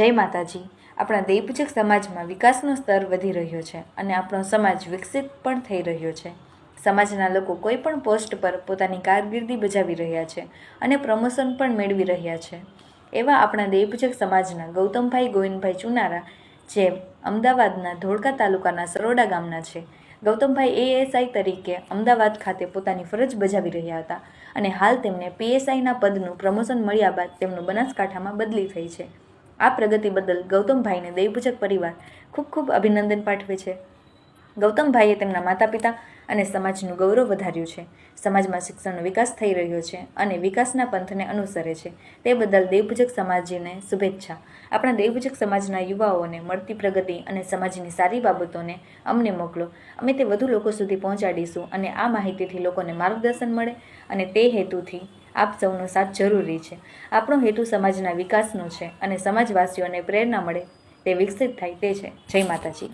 જય માતાજી. આપણા દેવપૂજક સમાજમાં વિકાસનો સ્તર વધી રહ્યો છે અને આપણો સમાજ વિકસિત પણ થઈ રહ્યો છે. સમાજના લોકો કોઈ પણ પોસ્ટ પર પોતાની કારકિર્દી બજાવી રહ્યા છે અને પ્રમોશન પણ મેળવી રહ્યા છે. એવા આપણા દેવપૂજક સમાજના ગૌતમભાઈ ગોવિંદભાઈ ચુનારા, જે અમદાવાદના ધોળકા તાલુકાના સરોડા ગામના છે. ગૌતમભાઈ એએસઆઈ તરીકે અમદાવાદ ખાતે પોતાની ફરજ બજાવી રહ્યા હતા અને હાલ તેમને પીએસઆઈના પદનું પ્રમોશન મળ્યા બાદ તેમનું બનાસકાંઠામાં બદલી થઈ છે. આ પ્રગતિ બદલ ગૌતમભાઈને દેવપૂજક પરિવાર ખૂબ ખૂબ અભિનંદન પાઠવે છે. ગૌતમભાઈએ તેમના માતા પિતા અને સમાજનું ગૌરવ વધાર્યું છે. સમાજમાં શિક્ષણનો વિકાસ થઈ રહ્યો છે અને વિકાસના પંથને અનુસરે છે. તે બદલ દેવપૂજક સમાજને શુભેચ્છા. આપણા દેવપૂજક સમાજના યુવાઓને મળતી પ્રગતિ અને સમાજની સારી બાબતોને અમને મોકલો. અમે તે વધુ લોકો સુધી પહોંચાડીશું અને આ માહિતીથી લોકોને માર્ગદર્શન મળે અને તે હેતુથી આપ સૌનો સાથ જરૂરી છે. આપણો હેતુ સમાજના વિકાસનો છે અને સમાજવાસીઓને પ્રેરણા મળે તે વિકસિત થાય તે છે. જય માતાજી.